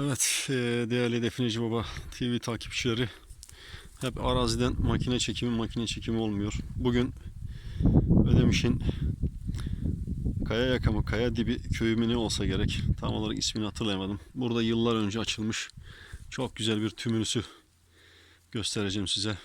Evet, e, değerli Defineci Baba TV takipçileri. Hep araziden makine çekimi, makine çekimi olmuyor. Bugün Ödemiş'in Kaya Yakamı, Kaya Dibi köyü mü ne olsa gerek. Tam olarak ismini hatırlayamadım. Burada yıllar önce açılmış çok güzel bir tümülüsü göstereceğim size.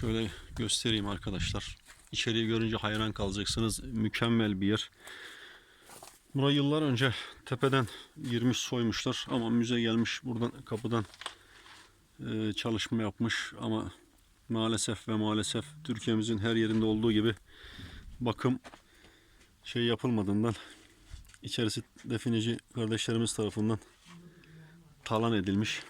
Şöyle göstereyim arkadaşlar. İçeriği görünce hayran kalacaksınız. Mükemmel bir yer. Burayı yıllar önce tepeden girmiş soymuşlar ama müze gelmiş buradan kapıdan e, çalışma yapmış ama maalesef ve maalesef Türkiye'mizin her yerinde olduğu gibi bakım şey yapılmadığından içerisi defineci kardeşlerimiz tarafından talan edilmiş.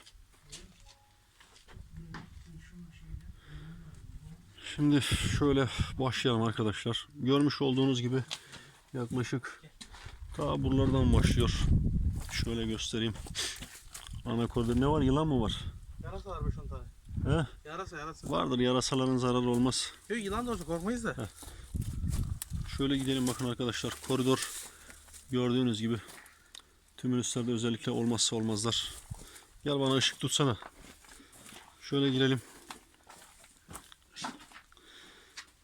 Şimdi şöyle başlayalım arkadaşlar. Görmüş olduğunuz gibi yaklaşık Ta buralardan başlıyor. Şöyle göstereyim. Ana koridor ne var? Yılan mı var? Yarasa var 5-10 tane. He? Yarasa yarasa. Vardır. Yarasaların zararı olmaz. Yok yılan da olsa korkmayız da. Şöyle gidelim bakın arkadaşlar. Koridor gördüğünüz gibi tümülüslerde özellikle olmazsa olmazlar. Gel bana ışık tutsana. Şöyle girelim.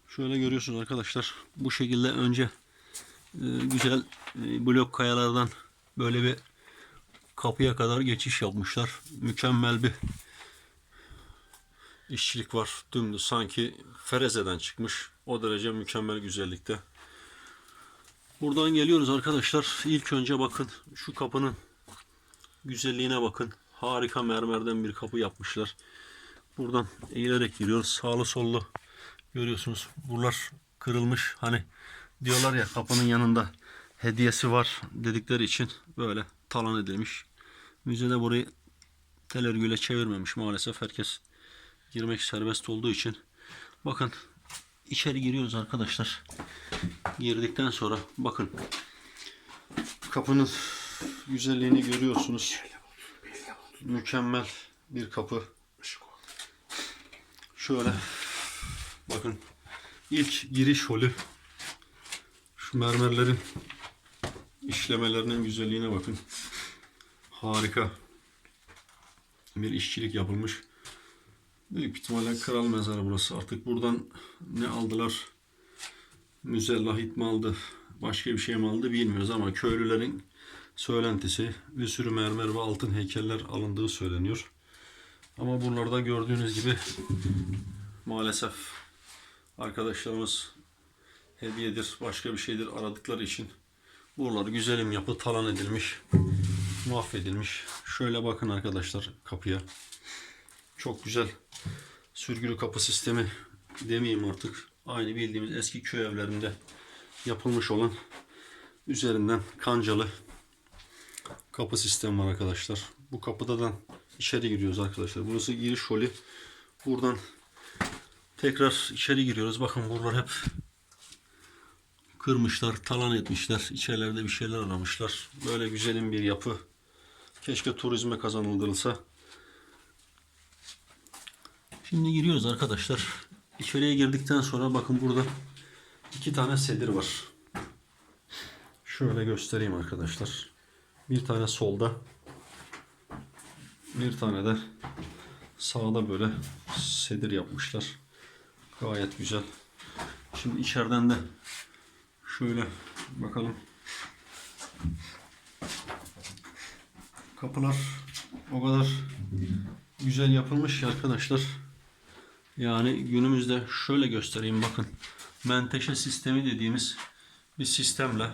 Şöyle görüyorsunuz arkadaşlar. Bu şekilde önce güzel e, blok kayalardan böyle bir kapıya kadar geçiş yapmışlar. Mükemmel bir işçilik var. Dümdüz sanki Fereze'den çıkmış. O derece mükemmel güzellikte. Buradan geliyoruz arkadaşlar. İlk önce bakın şu kapının güzelliğine bakın. Harika mermerden bir kapı yapmışlar. Buradan eğilerek giriyoruz. Sağlı sollu görüyorsunuz. Buralar kırılmış. Hani diyorlar ya kapının yanında hediyesi var dedikleri için böyle talan edilmiş. Müzede burayı tel örgüyle çevirmemiş maalesef. Herkes girmek serbest olduğu için. Bakın içeri giriyoruz arkadaşlar. Girdikten sonra bakın kapının güzelliğini görüyorsunuz. Mükemmel bir kapı. Şöyle bakın ilk giriş holü şu mermerlerin işlemelerinin güzelliğine bakın. Harika bir işçilik yapılmış. Büyük ihtimalle kral mezarı burası. Artık buradan ne aldılar? Müze lahit mi aldı? Başka bir şey mi aldı bilmiyoruz ama köylülerin söylentisi bir sürü mermer ve altın heykeller alındığı söyleniyor. Ama buralarda gördüğünüz gibi maalesef arkadaşlarımız hediyedir, başka bir şeydir aradıkları için buralar güzelim yapı talan edilmiş, mahvedilmiş. Şöyle bakın arkadaşlar kapıya. Çok güzel sürgülü kapı sistemi demeyeyim artık. Aynı bildiğimiz eski köy evlerinde yapılmış olan üzerinden kancalı kapı sistemi var arkadaşlar. Bu kapıdan içeri giriyoruz arkadaşlar. Burası giriş holü. Buradan tekrar içeri giriyoruz. Bakın buralar hep kırmışlar, talan etmişler. İçerilerde bir şeyler aramışlar. Böyle güzelim bir yapı. Keşke turizme kazanıldırılsa. Şimdi giriyoruz arkadaşlar. İçeriye girdikten sonra bakın burada iki tane sedir var. Şöyle göstereyim arkadaşlar. Bir tane solda. Bir tane de sağda böyle sedir yapmışlar. Gayet güzel. Şimdi içeriden de şöyle bakalım. Kapılar o kadar güzel yapılmış arkadaşlar. Yani günümüzde şöyle göstereyim bakın. Menteşe sistemi dediğimiz bir sistemle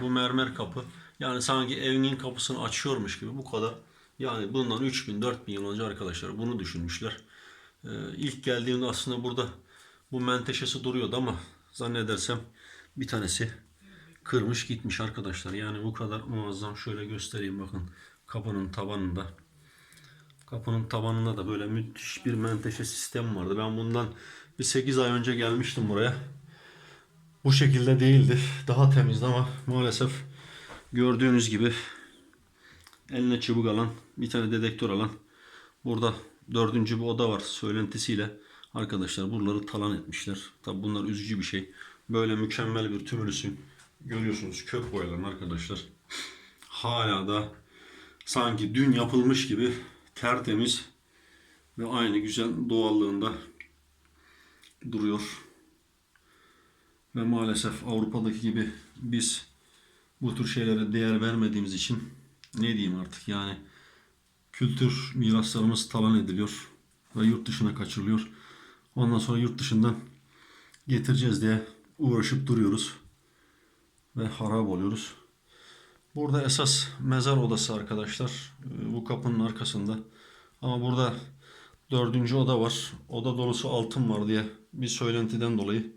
bu mermer kapı yani sanki evinin kapısını açıyormuş gibi bu kadar. Yani bundan 3000 4000 yıl önce arkadaşlar bunu düşünmüşler. Ee, ilk geldiğimde aslında burada bu menteşesi duruyordu ama zannedersem bir tanesi kırmış gitmiş arkadaşlar. Yani bu kadar muazzam şöyle göstereyim bakın kapının tabanında. Kapının tabanında da böyle müthiş bir menteşe sistemi vardı. Ben bundan bir 8 ay önce gelmiştim buraya. Bu şekilde değildi. Daha temizdi ama maalesef gördüğünüz gibi eline çubuk alan, bir tane dedektör alan burada dördüncü bir oda var söylentisiyle arkadaşlar buraları talan etmişler. Tabi bunlar üzücü bir şey. Böyle mükemmel bir tümülüsün görüyorsunuz kök boyalarını arkadaşlar. Hala da sanki dün yapılmış gibi tertemiz ve aynı güzel doğallığında duruyor. Ve maalesef Avrupa'daki gibi biz bu tür şeylere değer vermediğimiz için ne diyeyim artık yani kültür miraslarımız talan ediliyor ve yurt dışına kaçırılıyor. Ondan sonra yurt dışından getireceğiz diye uğraşıp duruyoruz ve harap oluyoruz. Burada esas mezar odası arkadaşlar. Ee, Bu kapının arkasında. Ama burada dördüncü oda var. Oda dolusu altın var diye bir söylentiden dolayı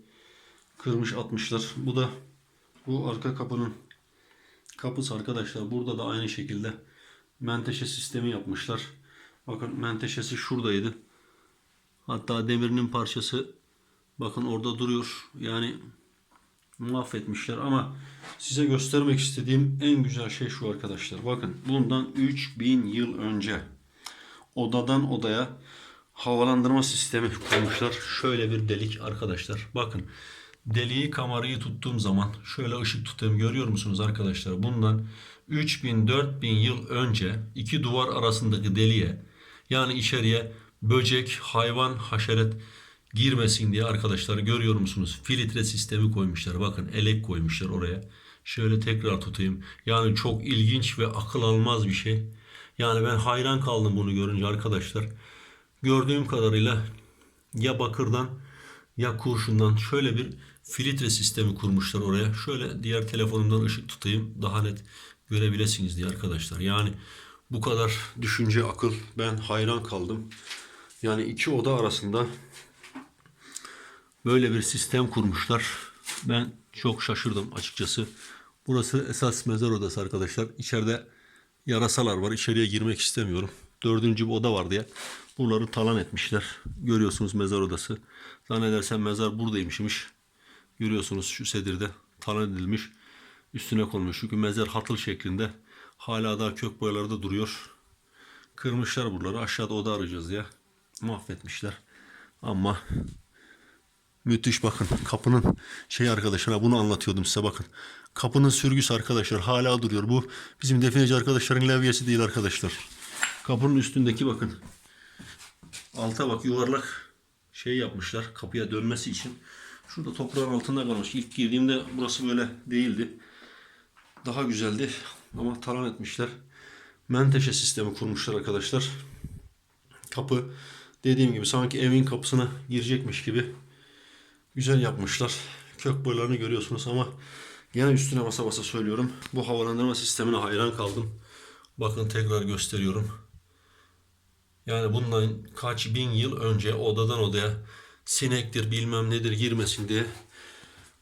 kırmış atmışlar. Bu da bu arka kapının kapısı arkadaşlar. Burada da aynı şekilde menteşe sistemi yapmışlar. Bakın menteşesi şuradaydı. Hatta demirinin parçası bakın orada duruyor. Yani mahvetmişler ama size göstermek istediğim en güzel şey şu arkadaşlar. Bakın bundan 3000 yıl önce odadan odaya havalandırma sistemi koymuşlar. Şöyle bir delik arkadaşlar. Bakın deliği kamerayı tuttuğum zaman şöyle ışık tutayım görüyor musunuz arkadaşlar? Bundan 3000-4000 yıl önce iki duvar arasındaki deliğe yani içeriye böcek, hayvan, haşeret girmesin diye arkadaşlar görüyor musunuz? Filtre sistemi koymuşlar. Bakın elek koymuşlar oraya. Şöyle tekrar tutayım. Yani çok ilginç ve akıl almaz bir şey. Yani ben hayran kaldım bunu görünce arkadaşlar. Gördüğüm kadarıyla ya bakırdan ya kurşundan şöyle bir filtre sistemi kurmuşlar oraya. Şöyle diğer telefonumdan ışık tutayım daha net görebilirsiniz diye arkadaşlar. Yani bu kadar düşünce akıl ben hayran kaldım. Yani iki oda arasında böyle bir sistem kurmuşlar. Ben çok şaşırdım açıkçası. Burası esas mezar odası arkadaşlar. İçeride yarasalar var. İçeriye girmek istemiyorum. Dördüncü bir oda var diye. Buraları talan etmişler. Görüyorsunuz mezar odası. Zannedersem mezar buradaymışmış. Görüyorsunuz şu sedirde talan edilmiş. Üstüne konmuş. Çünkü mezar hatıl şeklinde. Hala daha kök boyalarda duruyor. Kırmışlar buraları. Aşağıda oda arayacağız diye. Mahvetmişler. Ama Müthiş bakın kapının şey arkadaşına bunu anlatıyordum size bakın. Kapının sürgüsü arkadaşlar hala duruyor. Bu bizim defineci arkadaşların levyesi değil arkadaşlar. Kapının üstündeki bakın. Alta bak yuvarlak şey yapmışlar kapıya dönmesi için. Şurada toprağın altında kalmış. İlk girdiğimde burası böyle değildi. Daha güzeldi ama talan etmişler. Menteşe sistemi kurmuşlar arkadaşlar. Kapı dediğim gibi sanki evin kapısına girecekmiş gibi güzel yapmışlar. Kök boylarını görüyorsunuz ama yine üstüne basa basa söylüyorum. Bu havalandırma sistemine hayran kaldım. Bakın tekrar gösteriyorum. Yani bundan kaç bin yıl önce odadan odaya sinektir bilmem nedir girmesin diye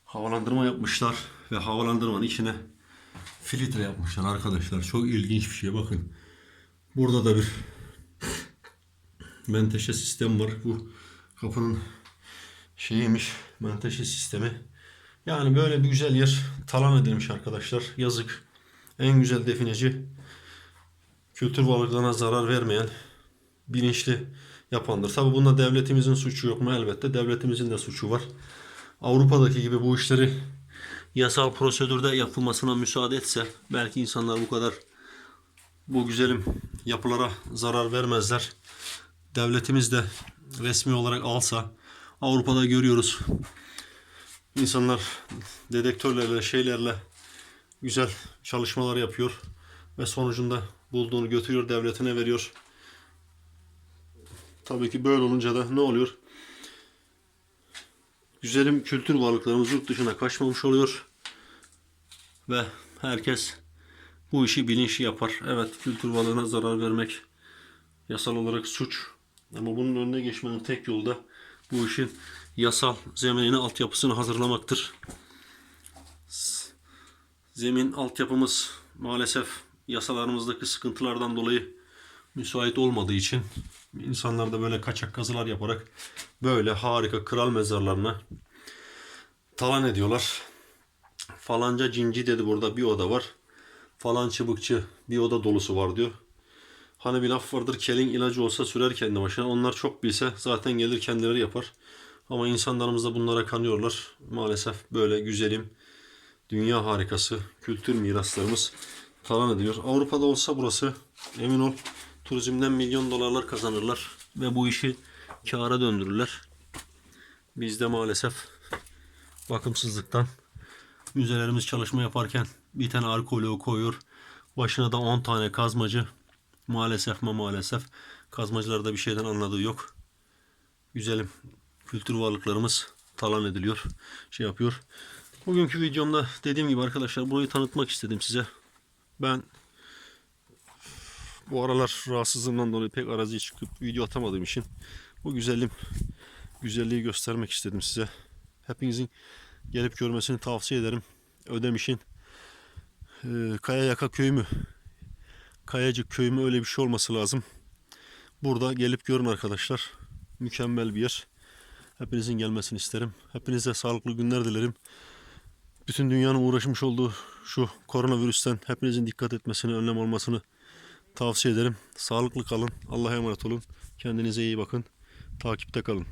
havalandırma yapmışlar ve havalandırmanın içine filtre yapmışlar arkadaşlar. Çok ilginç bir şey bakın. Burada da bir menteşe sistem var. Bu kapının şeyiymiş menteşe sistemi. Yani böyle bir güzel yer talan edilmiş arkadaşlar. Yazık. En güzel defineci kültür varlıklarına zarar vermeyen bilinçli yapandır. Tabi bunda devletimizin suçu yok mu? Elbette devletimizin de suçu var. Avrupa'daki gibi bu işleri yasal prosedürde yapılmasına müsaade etse belki insanlar bu kadar bu güzelim yapılara zarar vermezler. Devletimiz de resmi olarak alsa Avrupa'da görüyoruz. İnsanlar dedektörlerle, şeylerle güzel çalışmalar yapıyor ve sonucunda bulduğunu götürüyor devletine veriyor. Tabii ki böyle olunca da ne oluyor? Güzelim kültür varlıklarımız yurt dışına kaçmamış oluyor. Ve herkes bu işi bilinçli yapar. Evet kültür varlığına zarar vermek yasal olarak suç. Ama bunun önüne geçmenin tek yolu da bu işin yasal zeminini, altyapısını hazırlamaktır. Zemin altyapımız maalesef yasalarımızdaki sıkıntılardan dolayı müsait olmadığı için insanlar da böyle kaçak kazılar yaparak böyle harika kral mezarlarına talan ediyorlar. Falanca cinci dedi burada bir oda var. Falan çıbıkçı bir oda dolusu var diyor. Hani bir laf vardır kelin ilacı olsa sürer kendi başına. Onlar çok bilse zaten gelir kendileri yapar. Ama insanlarımız da bunlara kanıyorlar. Maalesef böyle güzelim, dünya harikası, kültür miraslarımız talan ediliyor. Avrupa'da olsa burası emin ol turizmden milyon dolarlar kazanırlar ve bu işi kâra döndürürler. Bizde maalesef bakımsızlıktan müzelerimiz çalışma yaparken bir tane arkeolog koyuyor. Başına da 10 tane kazmacı. Maalesef mi maalesef kazmacılarda bir şeyden anladığı yok. Güzelim kültür varlıklarımız talan ediliyor. Şey yapıyor. Bugünkü videomda dediğim gibi arkadaşlar burayı tanıtmak istedim size. Ben bu aralar rahatsızlığımdan dolayı pek araziye çıkıp video atamadığım için bu güzelim güzelliği göstermek istedim size. Hepinizin gelip görmesini tavsiye ederim. Ödemiş'in e, Kaya Yaka köyü mü? Kayacık köyü mü öyle bir şey olması lazım. Burada gelip görün arkadaşlar. Mükemmel bir yer. Hepinizin gelmesini isterim. Hepinize sağlıklı günler dilerim. Bütün dünyanın uğraşmış olduğu şu koronavirüsten hepinizin dikkat etmesini, önlem almasını tavsiye ederim. Sağlıklı kalın. Allah'a emanet olun. Kendinize iyi bakın. Takipte kalın.